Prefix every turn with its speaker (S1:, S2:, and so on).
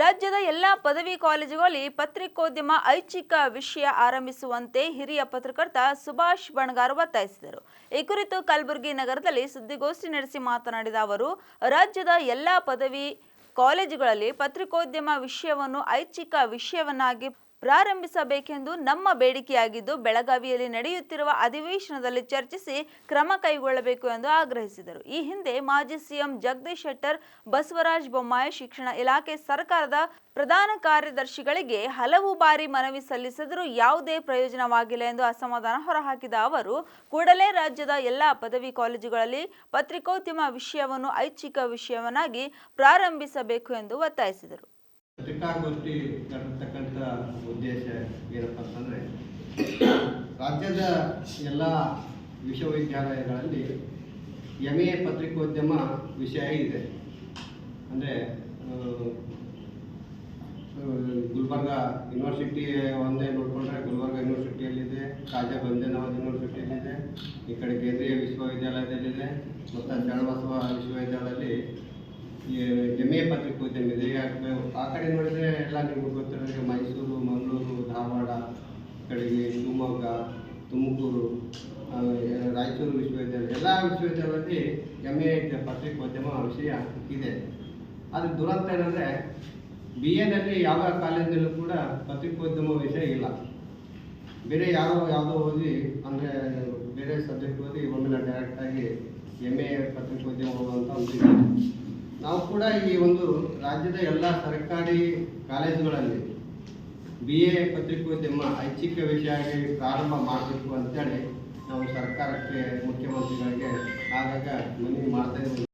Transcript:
S1: ರಾಜ್ಯದ ಎಲ್ಲ ಪದವಿ ಕಾಲೇಜುಗಳಲ್ಲಿ ಪತ್ರಿಕೋದ್ಯಮ ಐಚ್ಛಿಕ ವಿಷಯ ಆರಂಭಿಸುವಂತೆ ಹಿರಿಯ ಪತ್ರಕರ್ತ ಸುಭಾಷ್ ಬಣಗಾರ್ ಒತ್ತಾಯಿಸಿದರು. ಈ ಕುರಿತು ಕಲಬುರಗಿ ನಗರದಲ್ಲಿ ಸುದ್ದಿಗೋಷ್ಠಿ ನಡೆಸಿ ಮಾತನಾಡಿದ ಅವರು, ರಾಜ್ಯದ ಎಲ್ಲ ಪದವಿ ಕಾಲೇಜುಗಳಲ್ಲಿ ಪತ್ರಿಕೋದ್ಯಮ ವಿಷಯವನ್ನು ಐಚ್ಛಿಕ ವಿಷಯವನ್ನಾಗಿ ಪ್ರಾರಂಭಿಸಬೇಕೆಂದು ನಮ್ಮ ಬೇಡಿಕೆಯಾಗಿದ್ದು ಬೆಳಗಾವಿಯಲ್ಲಿ ನಡೆಯುತ್ತಿರುವ ಅಧಿವೇಶನದಲ್ಲಿ ಚರ್ಚಿಸಿ ಕ್ರಮ ಕೈಗೊಳ್ಳಬೇಕು ಎಂದು ಆಗ್ರಹಿಸಿದರು. ಈ ಹಿಂದೆ ಮಾಜಿ ಸಿಎಂ ಜಗದೀಶ್ ಶೆಟ್ಟರ್, ಬಸವರಾಜ ಬೊಮ್ಮಾಯಿ, ಶಿಕ್ಷಣ ಇಲಾಖೆ ಸರ್ಕಾರದ ಪ್ರಧಾನ ಕಾರ್ಯದರ್ಶಿಗಳಿಗೆ ಹಲವು ಬಾರಿ ಮನವಿ ಸಲ್ಲಿಸಿದರೂ ಯಾವುದೇ ಪ್ರಯೋಜನವಾಗಿಲ್ಲ ಎಂದು ಅಸಮಾಧಾನ ಹೊರಹಾಕಿದ ಅವರು, ಕೂಡಲೇ ರಾಜ್ಯದ ಎಲ್ಲ ಪದವಿ ಕಾಲೇಜುಗಳಲ್ಲಿ ಪತ್ರಿಕೋದ್ಯಮ ವಿಷಯವನ್ನು ಐಚ್ಛಿಕ ವಿಷಯವನ್ನಾಗಿ ಪ್ರಾರಂಭಿಸಬೇಕು ಎಂದು ಒತ್ತಾಯಿಸಿದರು.
S2: ಪತ್ರಿಕಾಗೋಷ್ಠಿ ನಡೆಸ್ತಕ್ಕಂಥ ಉದ್ದೇಶ ಏನಪ್ಪ ಅಂತಂದರೆ, ರಾಜ್ಯದ ಎಲ್ಲ ವಿಶ್ವವಿದ್ಯಾಲಯಗಳಲ್ಲಿ ಎಂ ಎ ಪತ್ರಿಕೋದ್ಯಮ ವಿಷಯ ಇದೆ. ಅಂದರೆ ಗುಲ್ಬರ್ಗ ಯೂನಿವರ್ಸಿಟಿ ಒಂದೇ ನೋಡಿಕೊಂಡ್ರೆ ಗುಲ್ಬರ್ಗ ಯೂನಿವರ್ಸಿಟಿಯಲ್ಲಿದೆ ರಾಜಾ ಬಂಜನವಾದ ಯೂನಿವರ್ಸಿಟಿಯಲ್ಲಿದೆ ಈ ಕಡೆ ಕೇಂದ್ರೀಯ ವಿಶ್ವವಿದ್ಯಾಲಯದಲ್ಲಿದೆ, ಮತ್ತು ಶರಣಬಸವ ವಿಶ್ವವಿದ್ಯಾಲಯದಲ್ಲಿ ಎಂ ಎ ಪತ್ರಿಕೋದ್ಯಮ ಇದೆ ಯಾಕೆ ಆ ಕಡೆ ನೋಡಿದ್ರೆ ಎಲ್ಲ ನಿಮ್ಗೆ ಗೊತ್ತಿರೋದ್ರೆ ಮೈಸೂರು, ಮಂಗಳೂರು, ಧಾರವಾಡ ಕಡೆಗೆ, ಶಿವಮೊಗ್ಗ, ತುಮಕೂರು ರಾಯಚೂರು ವಿಶ್ವವಿದ್ಯಾಲಯ, ಎಲ್ಲ ವಿಶ್ವವಿದ್ಯಾಲಯದಲ್ಲಿ ಎಂ ಎ ಪತ್ರಿಕೋದ್ಯಮ ವಿಷಯ ಇದೆ. ಆದರೆ ದುರಂತ ಏನಂದರೆ ಬಿ ನಲ್ಲಿ ಯಾವ ಕಾಲೇಜಲ್ಲೂ ಕೂಡ ಪತ್ರಿಕೋದ್ಯಮ ವಿಷಯ ಇಲ್ಲ. ಬೇರೆ ಯಾವ ಯಾವುದೋ ಓದಿ, ಅಂದರೆ ಬೇರೆ ಸಬ್ಜೆಕ್ಟ್ ಓದಿ ಒಮ್ಮೆಲ್ಲ ಡೈರೆಕ್ಟಾಗಿ ಎಂ ಎ ಪತ್ರಿಕೋದ್ಯಮ ಹೋಗುವಂಥ ಒಂದು. ನಾವು ಕೂಡ ಈ ಒಂದು ರಾಜ್ಯದ ಎಲ್ಲ ಸರ್ಕಾರಿ ಕಾಲೇಜುಗಳಲ್ಲಿ ಬಿ ಎ ಪತ್ರಿಕೋದ್ಯಮ ಐಚ್ಛಿಕ ವಿಷಯ ಆಗಿ ಪ್ರಾರಂಭ ಮಾಡಬೇಕು ಅಂತೇಳಿ ನಾವು ಸರ್ಕಾರಕ್ಕೆ ಮುಖ್ಯಮಂತ್ರಿಗಳಿಗೆ ಆಗಾಗ ಮನವಿ ಮಾಡ್ತಾ